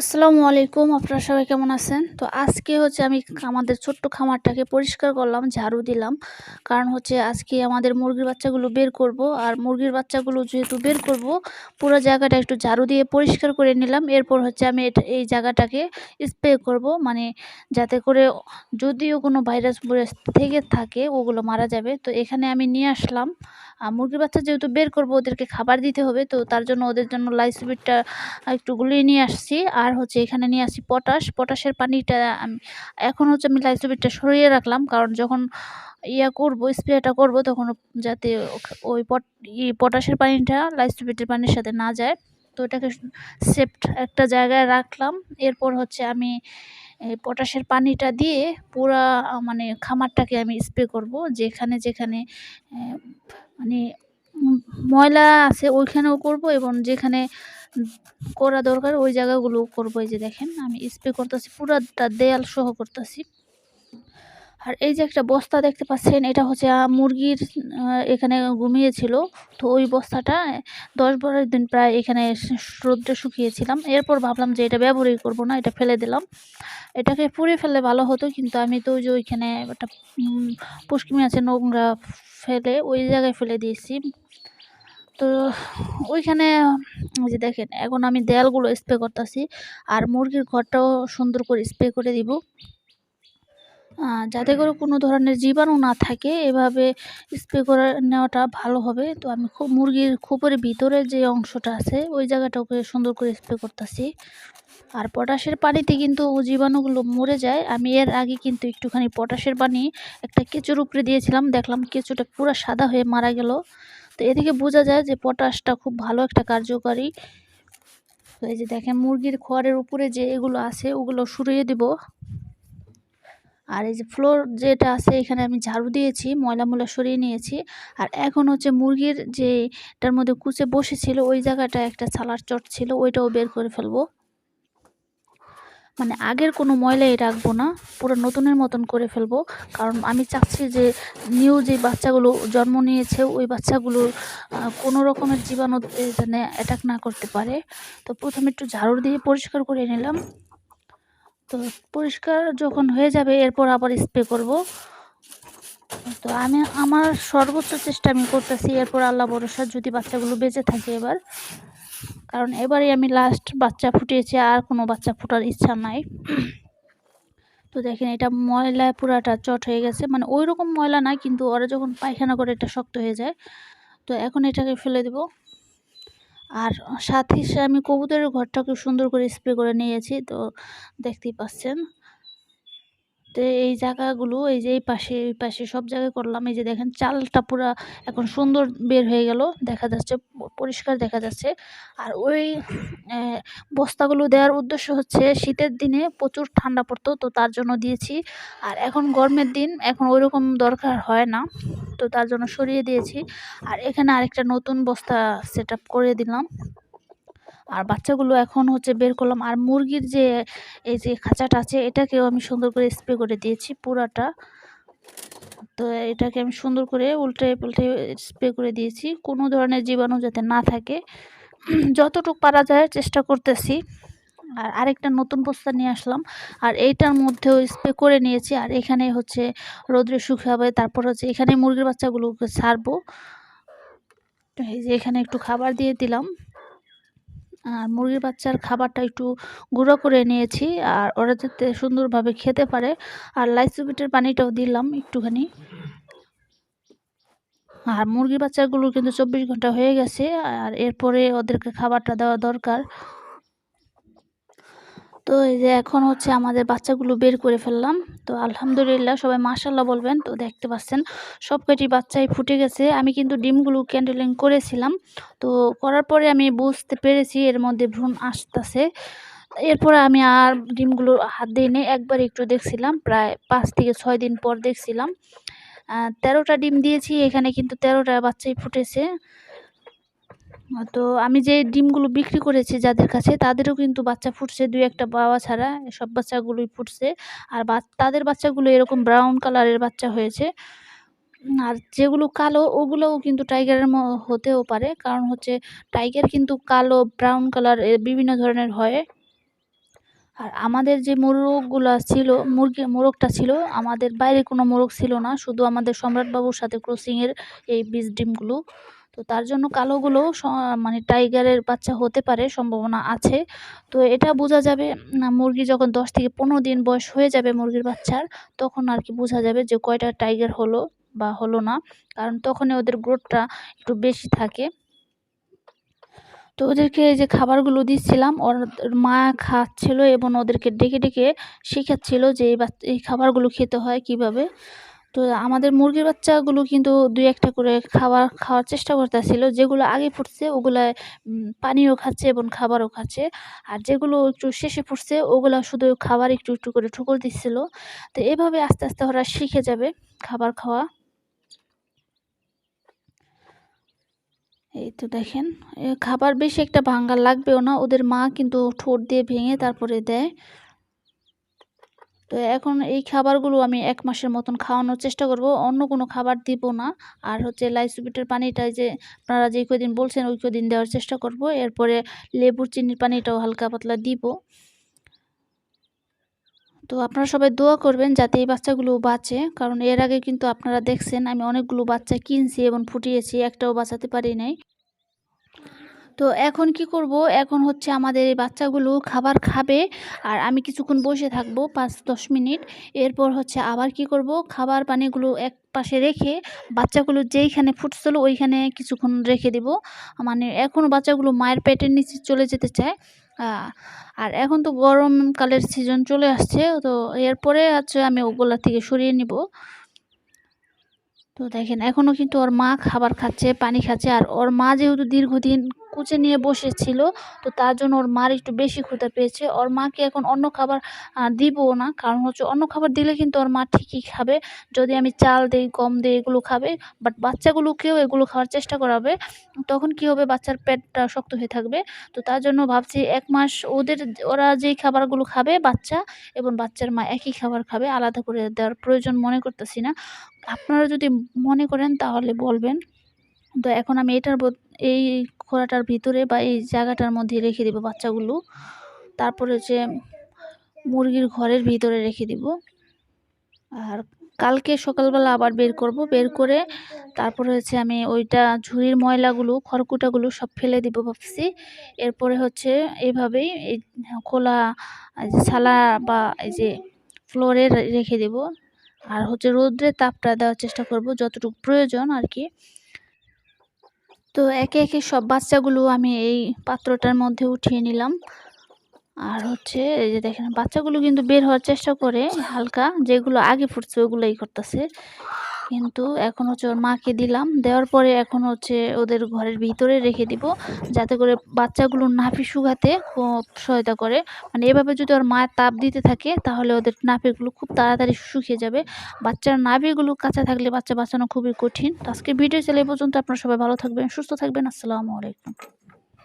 আসসালামু আলাইকুম, আপনারা সবাই কেমন আছেন? তো আজকে হচ্ছে আমি আমাদের ছোট্ট খামারটাকে পরিষ্কার করলাম, ঝাড়ু দিলাম। কারণ হচ্ছে আজকে আমাদের মুরগির বাচ্চাগুলো বের করব, আর মুরগির বাচ্চাগুলো যেহেতু বের করব, পুরো জায়গাটা একটু ঝাড়ু দিয়ে পরিষ্কার করে নিলাম। এরপর হচ্ছে আমি এই জায়গাটাকে স্প্রে করব মানে যাতে করে যদিও কোনো ভাইরাস থেকে থাকে, ওগুলো মারা যাবে। তো এখানে আমি নিয়ে আসলাম। মুরগির বাচ্চা যেহেতু বের করব, ওদেরকে খাবার দিতে হবে, তো তার জন্য ওদের জন্য লাইসবিটটা একটু গুলিয়ে নিয়ে আসছি। আর হচ্ছে এখানে নিয়ে আসি পটাশ। পটাশের পানিটা আমি, এখন হচ্ছে আমি লাইসোবিটটা সরিয়ে রাখলাম, কারণ যখন ইয়া করব, স্প্রেটা করব, তখন যাতে ওই পট পটাশের পানিটা লাইসোবিটের পানির সাথে না যায়। তো এটাকে সেফট একটা জায়গায় রাখলাম। এরপর হচ্ছে আমি পটাশের পানিটা দিয়ে পুরা মানে খামারটাকে আমি স্প্রে করব। যেখানে যেখানে মানে ময়লা আছে ওইখানেও করব এবং যেখানে করা দরকার ওই জায়গাগুলো করব। এই যে দেখেন, আমি স্প্রে করতেছি, পুরাটা দেয়াল সহ করতেছি। আর এই যে একটা বস্তা দেখতে পাচ্ছেন, এটা হচ্ছে মুরগির এখানে ঘুমিয়েছিল। তো ওই বস্তাটা দশ বারো দিন প্রায় এখানে রোদ্রে শুকিয়েছিলাম। এরপর ভাবলাম যে এটা ব্যবহারই করব না, এটা ফেলে দিলাম। এটাকে পুড়ে ফেললে ভালো হতো, কিন্তু আমি তো যে ওইখানে একটা পুষ্কিমি আছে নোংরা ফেলে ওই জায়গায় ফেলে দিয়েছি। তো ওইখানে যে দেখেন, এখন আমি দেয়ালগুলো স্প্রে করতেছি, আর মুরগির ঘরটাও সুন্দর করে স্প্রে করে দিব। যাতে করে কোনো ধরনের জীবাণু না থাকে, এভাবে স্প্রে করে নেওয়াটা ভালো হবে। তো আমি খুব মুরগির খোপের ভিতরে যে অংশটা আছে, ওই জায়গাটাকে সুন্দর করে স্প্রে করতেছি। আর পটাশের পানিতে কিন্তু জীবাণুগুলো মরে যায়। আমি এর আগে কিন্তু একটুখানি পটাশের পানি একটা কেঁচোর উপরে দিয়েছিলাম। দেখলাম কেঁচোটা পুরো সাদা হয়ে মারা গেল। তো এদিকে বোঝা যায় যে পটাশটা খুব ভালো একটা কার্যকারী। তো এই যে দেখেন, মুরগির খড়ের উপরে যে এগুলো আছে, ওগুলো সরিয়ে দিব। আর এই যে ফ্লোর যেটা আছে, এখানে আমি ঝাড়ু দিয়েছি, ময়লা ময়লা সরিয়ে নিয়েছি। আর এখন হচ্ছে মুরগির যে এটার মধ্যে কুচে বসেছিল, ওই জায়গাটা একটা ছালার চট ছিল, ওইটাও বের করে ফেলব। মানে আগের কোনো ময়লাই রাখব না, পুরো নতুনের মতন করে ফেলব। কারণ আমি চাচ্ছি যে নিউ যে বাচ্চাগুলো জন্ম নিয়েছে, ওই বাচ্চাগুলো কোনো রকমের জীবাণু যেন অ্যাটাক না করতে পারে। তো প্রথমে একটু ঝাড়ু দিয়ে পরিষ্কার করে নিলাম। তো পরিষ্কার যখন হয়ে যাবে, এরপর আবার স্প্রে করব। তো আমি, আমার সর্বোচ্চ চেষ্টা আমি করতেছি, এরপর আল্লাহ ভরসা যদি বাচ্চাগুলো বেঁচে থাকে এবার। কারণ এবারে আমি লাস্ট বাচ্চা ফুটিয়েছি, আর কোনো বাচ্চা ফোটার ইচ্ছা নাই। তো দেখেন, এটা ময়লা পুরাটা চট হয়ে গেছে। মানে ওই রকম ময়লা না, কিন্তু ওরা যখন পায়খানা করে, এটা শক্ত হয়ে যায়। তো এখন এটাকে ফেলে দেব। আর সাথে আমি কবুতরের ঘরটাকে সুন্দর করে স্প্রে করে নিয়েছি তো দেখতেই পাচ্ছেন। তো এই জায়গাগুলো এই যে এই পাশে এই পাশে সব জায়গায় করলাম। এই যে দেখেন চালটা পুরা এখন সুন্দর বের হয়ে গেল, দেখা যাচ্ছে পরিষ্কার দেখা যাচ্ছে। আর ওই বস্তাগুলো দেওয়ার উদ্দেশ্য হচ্ছে শীতের দিনে প্রচুর ঠান্ডা পড়তো, তো তার জন্য দিয়েছি। আর এখন গরমের দিন, এখন ওই রকম দরকার হয় না, তো তার জন্য সরিয়ে দিয়েছি। আর এখানে আরেকটা নতুন বস্তা সেট করে দিলাম। আর বাচ্চাগুলো এখন হচ্ছে বের করলাম। আর মুরগির যে, এই যে খাঁচাটা আছে, এটাকেও আমি সুন্দর করে স্প্রে করে দিয়েছি পুরাটা। তো এটাকে আমি সুন্দর করে উল্টে পাল্টে স্প্রে করে দিয়েছি। কোনো ধরনের জীবাণু যাতে না থাকে। যতটুকু পারা যায় চেষ্টা করতেছি। আর আরেকটা নতুন বস্তা নিয়ে আসলাম। আর এইটার মধ্যেও স্প্রে করে নিয়েছি। আর এখানে হচ্ছে রোদ্রে শুকাবে তারপর হচ্ছে এখানে মুরগির বাচ্চাগুলোকে ছাড়বো। এই যে এখানে একটু খাবার দিয়ে দিলাম। আর মুরগির বাচ্চার খাবারটা একটু গুঁড়ো করে নিয়েছি আর ওরা যাতে সুন্দরভাবে খেতে পারে। আর লাইসুবিটের পানিটাও দিলাম একটুখানি। আর মুরগি বাচ্চাগুলো কিন্তু চব্বিশ ঘণ্টা হয়ে গেছে, আর এরপরে ওদেরকে খাবারটা দেওয়া দরকার। তো এই যে এখন হচ্ছে আমাদের বাচ্চাগুলো বের করে ফেললাম। তো আলহামদুলিল্লাহ সবাই মাশাল্লাহ বলবেন। তো দেখতে পাচ্ছেন সব কটি বাচ্চাই ফুটে গেছে। আমি কিন্তু ডিমগুলো ক্যান্ডেলিং করেছিলাম। তো করার পরে আমি বুঝতে পেরেছি এর মধ্যে ভ্রূণ আসতেছে। এরপরে আমি আর ডিমগুলো হাত দিয়ে নিয়ে একবার একটু দেখছিলাম। প্রায় পাঁচ থেকে ছয় দিন পর দেখছিলাম। তেরোটা ডিম দিয়েছি। এখানে কিন্তু তেরোটা বাচ্চাই ফুটেছে। তো আমি যে ডিমগুলো বিক্রি করেছি যাদের কাছে, তাদেরও কিন্তু বাচ্চা ফুটছে দুই একটা বাবা ছাড়া, সব বাচ্চাগুলোই ফুটছে। আর তাদের বাচ্চাগুলো এরকম ব্রাউন কালারের বাচ্চা হয়েছে। আর যেগুলো কালো, ওগুলোও কিন্তু টাইগারের হতেও পারে। কারণ হচ্ছে টাইগার কিন্তু কালো ব্রাউন কালার বিভিন্ন ধরনের হয়। আর আমাদের যে মোরগগুলা ছিল, মুরগি, মোরগটা ছিল, আমাদের বাইরে কোনো মোরগ ছিল না। শুধু আমাদের সম্রাটবাবুর সাথে ক্রসিংয়ের এই বীজ ডিমগুলো। তো তার জন্য কালোগুলো মানে টাইগারের বাচ্চা হতে পারে, সম্ভাবনা আছে। তো এটা বোঝা যাবে মুরগি যখন দশ থেকে পনেরো দিন বয়স হয়ে যাবে মুরগির বাচ্চার, তখন আর কি বোঝা যাবে যে কয়টা টাইগার হলো বা হলো না, কারণ তখনই ওদের গ্রোথটা একটু বেশি থাকে। তো ওদেরকে যে খাবারগুলো দিচ্ছিলাম, ওর মা খাচ্ছিল এবং ওদেরকে ডেকে ডেকে শেখাচ্ছিল যে এই এই খাবারগুলো খেতে হয় কীভাবে। তো আমাদের মুরগির বাচ্চাগুলো কিন্তু দুই একটা করে খাবার খাওয়ার চেষ্টা করতেছিল। যেগুলো আগে ফুটছে ওগুলা পানিও খাচ্ছে এবং খাবারও খাচ্ছে। আর যেগুলো একটু শেষে ফুটছে ওগুলা শুধু খাবার একটু একটু করে ঠুকর দিচ্ছিল। তো এভাবে আস্তে আস্তে ওরা শিখে যাবে খাবার খাওয়া। এই তো দেখেন খাবার বেশি একটা ভাঙ্গা লাগবেও না। ওদের মা কিন্তু ঠোঁট দিয়ে ভেঙে তারপরে দেয়। তো এখন এই খাবারগুলো আমি এক মাসের মতন খাওয়ানোর চেষ্টা করব। অন্য কোনো খাবার দিব না। আর হচ্ছে লাইসুবিটের পানিটা যে আপনারা যে কদিন বলছেন, ওই কদিন দেওয়ার চেষ্টা করব। এরপরে লেবুর চিনির পানিটাও হালকা পাতলা দিব। তো আপনারা সবাই দোয়া করবেন যাতে এই বাচ্চাগুলো বাঁচে। কারণ এর আগে কিন্তু আপনারা দেখছেন, আমি অনেকগুলো বাচ্চা কিনছি এবং ফুটিয়েছি, একটাও বাঁচাতে পারি নাই। তো এখন কি করব? এখন হচ্ছে আমাদের এই বাচ্চাগুলো খাবার খাবে আর আমি কিছুক্ষণ বসে থাকব পাঁচ দশ মিনিট। এরপর হচ্ছে আবার কি করব? খাবার পানিগুলো এক পাশে রেখে বাচ্চাগুলো যেইখানে ফুটছিল ওইখানে কিছুক্ষণ রেখে দিব। মানে এখনও বাচ্চাগুলো মায়ের পেটের নিচে চলে যেতে চায়। আর এখন তো গরমকালের সিজন চলে আসছে, তো এরপরে হচ্ছে আমি ওগুলা থেকে সরিয়ে নিব। তো দেখেন এখনও কিন্তু ওর মা খাবার খাচ্ছে, পানি খাচ্ছে, আর ওর মা যেহেতু দীর্ঘদিন কুচে নিয়ে বসেছিল। তো তার জন্য ওর মার একটু বেশি ক্ষুধা পেয়েছে। ওর মাকে এখন অন্য খাবার দিবও না। কারণ হচ্ছে অন্য খাবার দিলে কিন্তু ওর মা ঠিকই খাবে। যদি আমি চাল দিই, গম দিই, এগুলো খাবে। বাট বাচ্চাগুলোকেও এগুলো খাওয়ার চেষ্টা করাবে। তখন কি হবে? বাচ্চার পেটটা শক্ত হয়ে থাকবে। তো তার জন্য ভাবছি এক মাস ওদের, ওরা যেই খাবারগুলো খাবে, বাচ্চা এবং বাচ্চার মা একই খাবার খাবে। আলাদা করে দেওয়ার প্রয়োজন মনে করতেছি না। আপনারা যদি মনে করেন তাহলে বলবেন। তো এখন আমি এটার এই খোড়াটার ভিতরে বা এই জায়গাটার মধ্যে রেখে দেবো বাচ্চাগুলো। তারপরে হচ্ছে মুরগির ঘরের ভিতরে রেখে দিব। আর কালকে সকালবেলা আবার বের করব। বের করে তারপরে হচ্ছে আমি ওইটা ঝুড়ির ময়লাগুলো, খড়কুটাগুলো সব ফেলে দিব ভাবছি। এরপরে হচ্ছে এইভাবেই এই খোলা ছালা বা এই যে ফ্লোরে রেখে দেব। আর হচ্ছে রোদ্রের তাপটা দেওয়ার চেষ্টা করব যতটুকু প্রয়োজন আর কি। তো একে একে সব বাচ্চাগুলো আমি এই পাত্রটার মধ্যে উঠিয়ে নিলাম। আর হচ্ছে এই যে দেখেন, বাচ্চাগুলো কিন্তু বের হওয়ার চেষ্টা করে হালকা, যেগুলো আগে ফুটছে ওগুলোই করতেছে। কিন্তু এখন হচ্ছে ওর মাকে দিলাম। দেওয়ার পরে এখন হচ্ছে ওদের ঘরের ভিতরে রেখে দিব, যাতে করে বাচ্চাগুলোর নাফি শুকাতে সহায়তা করে। মানে এভাবে যদি ওর মায়ের তাপ দিতে থাকে, তাহলে ওদের নাফিগুলো খুব তাড়াতাড়ি শুকিয়ে যাবে। বাচ্চার নাভিগুলো কাঁচা থাকলে বাচ্চা বাঁচানো খুবই কঠিন। আজকে ভিডিও চলে পর্যন্ত। আপনারা সবাই ভালো থাকবেন, সুস্থ থাকবেন। আসসালামু আলাইকুম।